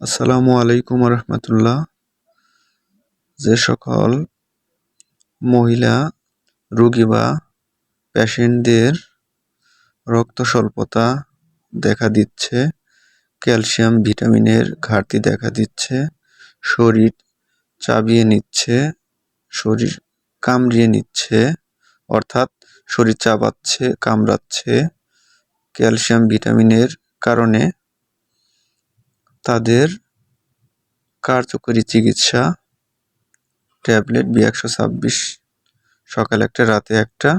আসসালামু আলাইকুম রহমতুল্লাহ। যে সকল মহিলা, রোগী বা পেশেন্টদের রক্ত স্বল্পতা দেখা দিচ্ছে, ক্যালসিয়াম ভিটামিনের ঘাটতি দেখা দিচ্ছে, শরীর চাবিয়ে নিচ্ছে, শরীর কামড়িয়ে নিচ্ছে, অর্থাৎ শরীর চাবাচ্ছে, কামড়াচ্ছে, ক্যালসিয়াম ভিটামিনের কারণে তাদের কার্যকরী চিকিৎসা, ট্যাবলেট, বি একশো ছাব্বিশ। সকালে একটা, রাতে একটা,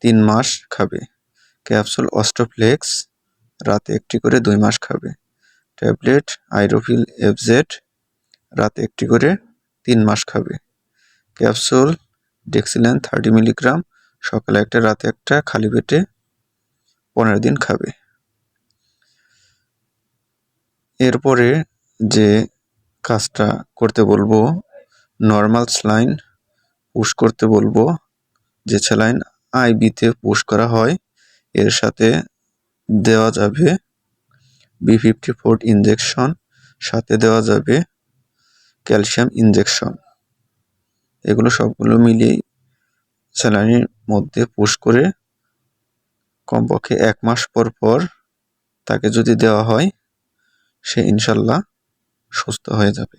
তিন মাস খাবে। ক্যাপসুল, অস্টোফ্লেক্স, রাতে একটি করে, দুই মাস খাবে। ট্যাবলেট, আইরোফিল এফজেড রাতে একটি করে, তিন মাস খাবে। ক্যাপসুল, ডেক্সিলেন, থার্টি মিলিগ্রাম, সকালে একটা, রাতে একটা, খালি পেটে পনেরো দিন খাবে। এরপরে যে কাজটা করতে বলব নর্মাল স্লাইন পুশ করতে বলব, যে স্যালাইন আইবিতে পুশ করা হয়, এর সাথে দেওয়া যাবে বি ফিফটি ফোর ইঞ্জেকশন সাথে দেওয়া যাবে ক্যালসিয়াম ইঞ্জেকশন এগুলো সবগুলো মিলিয়েই স্যালাইনের মধ্যে পুশ করে কমপক্ষে এক মাস পর পর তাকে যদি দেওয়া হয় সে ইনশাল্লাহ সুস্থ হয়ে যাবে।